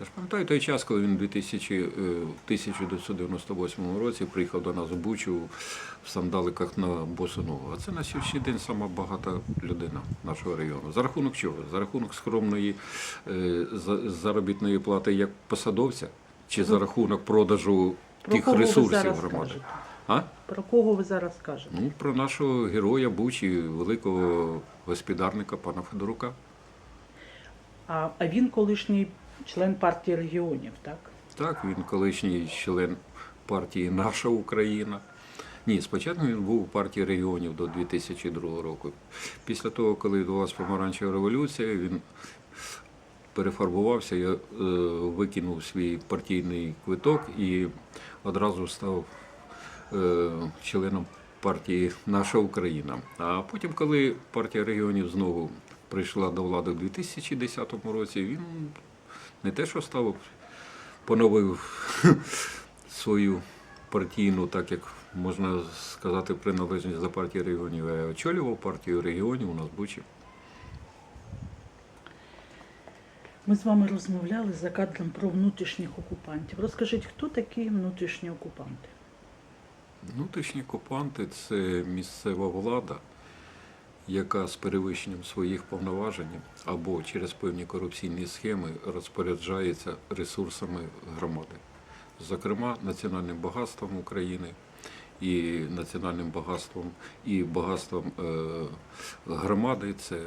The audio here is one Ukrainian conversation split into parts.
Я ж пам'ятаю той час, коли він 2000, е, в 1998 році приїхав до нас в Бучу в сандаликах на Босунову. А це на сьогоднішній день сама багата людина нашого району. За рахунок чого? За рахунок скромної е, заробітної плати як посадовця, чи за рахунок продажу Про тих ресурсів громади? кажете? А? Про кого ви зараз кажете? Ну, про нашого героя Бучі, великого господарника пана Федорука. А, а він колишній член партії регіонів, так? Так, він колишній член партії Наша Україна. Ні, спочатку він був у партії регіонів до 2002 року. Після того, коли відбулася помаранчева революція, він перефарбувався, я е, викинув свій партійний квиток і одразу став е, членом партії Наша Україна. А потім, коли партія регіонів знову прийшла до влади у 2010 році, він не те, що став поновив свою партійну, так як можна сказати, приналежність до партії регіонів, а очолював партію регіонів у нас Бучі. Ми з вами розмовляли за кадром про внутрішніх окупантів. Розкажіть, хто такі внутрішні окупанти? Внутрішні окупанти це місцева влада, яка з перевищенням своїх повноважень або через певні корупційні схеми розпоряджається ресурсами громади, зокрема національним багатством України і національним багатством і багатством е, громади це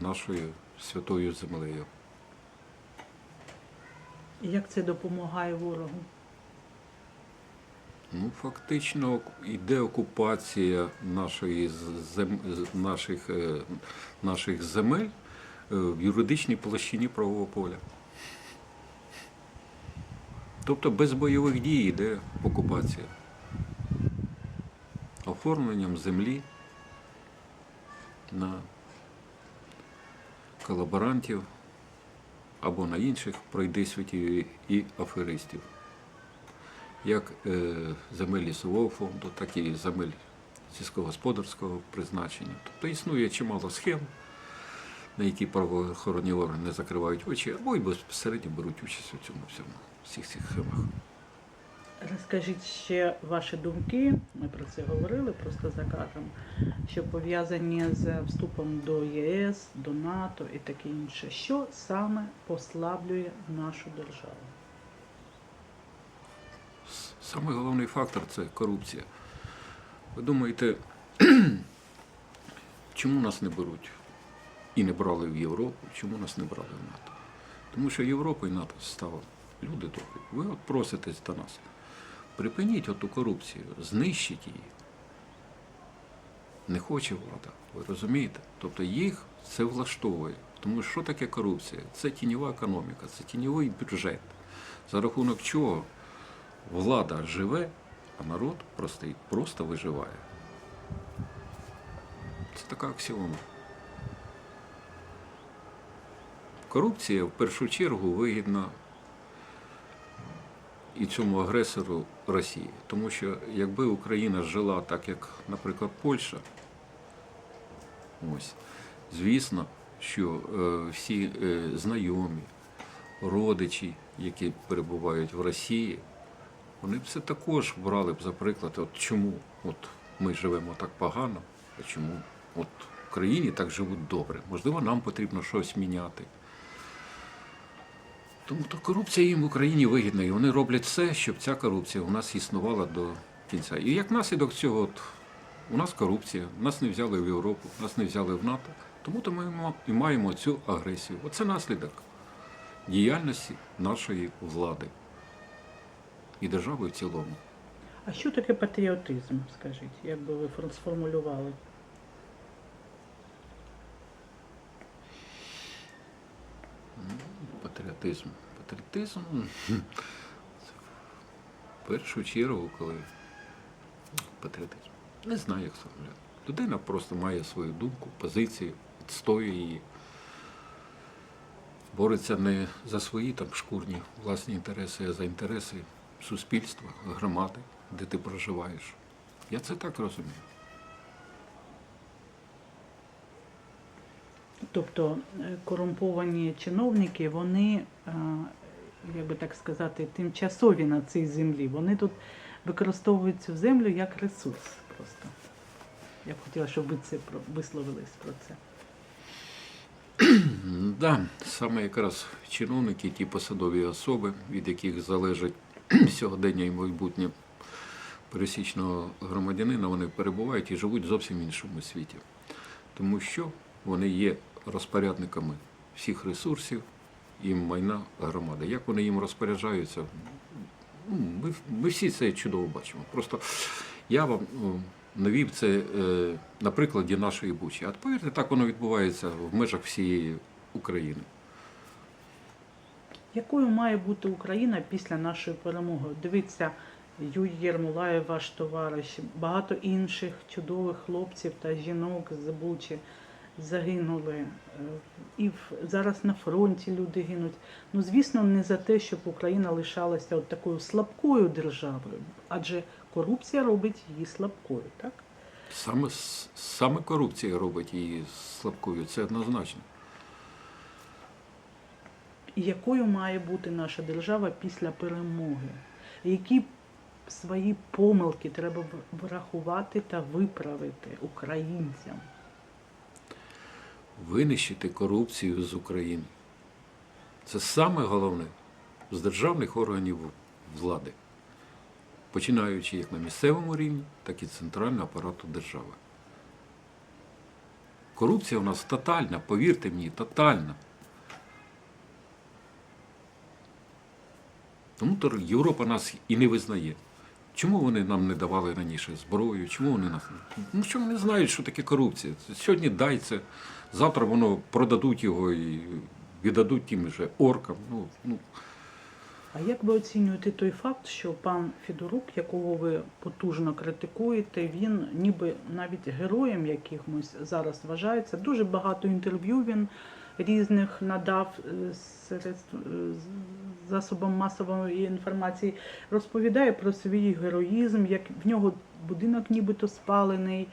нашою святою землею. Як це допомагає ворогу? Ну, фактично йде окупація нашої зем... наших, е, наших земель е, в юридичній площині правового поля. Тобто без бойових дій йде окупація. Оформленням землі на колаборантів або на інших пройдисвітів і аферистів як е, земель лісового фонду, так і земель сільськогосподарського призначення. Тобто існує чимало схем, на які правоохоронні органи закривають очі, або й безпосередньо беруть участь у цьому всьому, всіх цих схемах. Розкажіть ще ваші думки. Ми про це говорили просто за кадром, що пов'язані з вступом до ЄС, до НАТО і таке інше. Що саме послаблює нашу державу? Саме головний фактор це корупція. Ви думаєте, чому нас не беруть і не брали в Європу, чому нас не брали в НАТО? Тому що Європа і НАТО стало люди добрі. Ви от проситесь до нас. Припиніть оту корупцію, знищіть її. Не хоче влада, ви розумієте? Тобто їх це влаштовує. Тому що таке корупція? Це тіньова економіка, це тіньовий бюджет. За рахунок чого влада живе, а народ простий просто виживає. Це така аксіома. Корупція в першу чергу вигідна і цьому агресору Росії. Тому що якби Україна жила так, як, наприклад, Польща, ось, звісно, що е, всі е, знайомі, родичі, які перебувають в Росії, вони б це також брали б за приклад, от чому от ми живемо так погано, а чому от в країні так живуть добре. Можливо, нам потрібно щось міняти. Тому то корупція їм в Україні вигідна, і вони роблять все, щоб ця корупція у нас існувала до кінця. І як наслідок цього, от, у нас корупція, нас не взяли в Європу, нас не взяли в НАТО, тому то ми і маємо цю агресію. Оце наслідок діяльності нашої влади і держави в цілому. А що таке патріотизм, скажіть, як би ви фор- сформулювали? Патріотизм. Патріотизм це в першу чергу, коли патріотизм. Не знаю, як сформулювати. Людина просто має свою думку, позицію, відстоює її. Бореться не за свої там шкурні власні інтереси, а за інтереси суспільства, громади, де ти проживаєш. Я це так розумію. Тобто е, корумповані чиновники, вони е, як би так сказати, тимчасові на цій землі. Вони тут використовують цю землю як ресурс просто. Я б хотіла, щоб ви це висловились про це. М, Да, саме якраз чиновники, ті посадові особи, від яких залежить сьогодення і майбутнє пересічного громадянина, вони перебувають і живуть зовсім в іншому світі. Тому що вони є розпорядниками всіх ресурсів і майна громади. Як вони їм розпоряджаються, ну, ми, ми всі це чудово бачимо. Просто я вам ну, навів це е, на прикладі нашої Бучі. А повірте, так воно відбувається в межах всієї України. Якою має бути Україна після нашої перемоги? Дивіться, Юрій Єрмолаєв, ваш товариш, багато інших чудових хлопців та жінок з Бучі загинули. Е, І зараз на фронті люди гинуть. Ну, звісно, не за те, щоб Україна лишалася от такою слабкою державою, адже корупція робить її слабкою, так? Саме, саме корупція робить її слабкою, це однозначно. І якою має бути наша держава після перемоги? Які свої помилки треба врахувати та виправити українцям? Винищити корупцію з України. Це саме головне з державних органів влади, починаючи як на місцевому рівні, так і центрального апарату держави. Корупція у нас тотальна, повірте мені, тотальна. Тому то Європа нас і не визнає. Чому вони нам не давали раніше зброю? Чому вони нас ну що вони знають, що таке корупція? Сьогодні дай це, завтра воно продадуть його і віддадуть тим же оркам. Ну, ну А як ви оцінюєте той факт, що пан Федорук, якого ви потужно критикуєте, він ніби навіть героєм якимось зараз вважається? Дуже багато інтерв'ю він різних надав е, серед е, засобам масової інформації, розповідає про свій героїзм, як в нього будинок нібито спалений.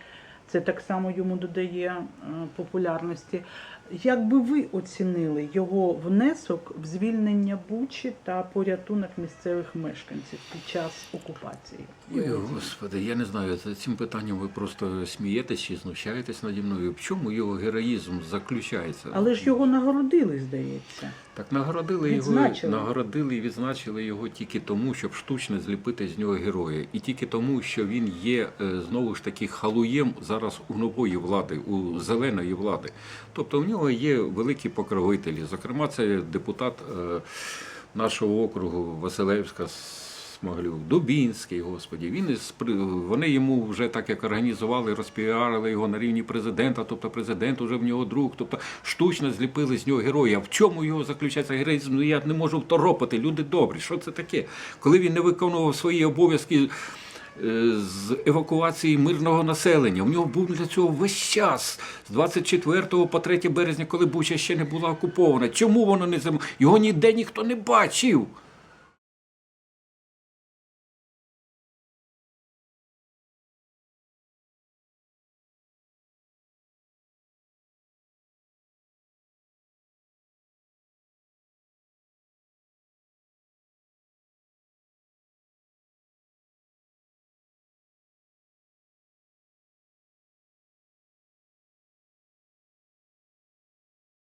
Це так само йому додає е, популярності. Як би ви оцінили його внесок в звільнення Бучі та порятунок місцевих мешканців під час окупації? Ой, Господи, я не знаю, за цим питанням ви просто смієтесь чи знущаєтесь наді мною. В чому його героїзм заключається? Але ж його нагородили, здається. Так нагородили його, нагородили і відзначили його тільки тому, щоб штучно зліпити з нього героя. І тільки тому, що він є е, знову ж таки халуєм зараз у нової влади, у зеленої влади. Тобто в нього є великі покровителі. Зокрема, це депутат е, нашого округу Василевська. Смаглюк, Дубінський, господі. Він вони йому вже так як організували, розпіарили його на рівні президента, тобто президент уже в нього друг, тобто штучно зліпили з нього героя. В чому його заключається героїзм? Ну я не можу второпати. Люди добрі. Що це таке? Коли він не виконував свої обов'язки. Е, З евакуації мирного населення. У нього був для цього весь час з 24 по 3 березня, коли Буча ще не була окупована. Чому воно не зам... Його ніде ніхто не бачив.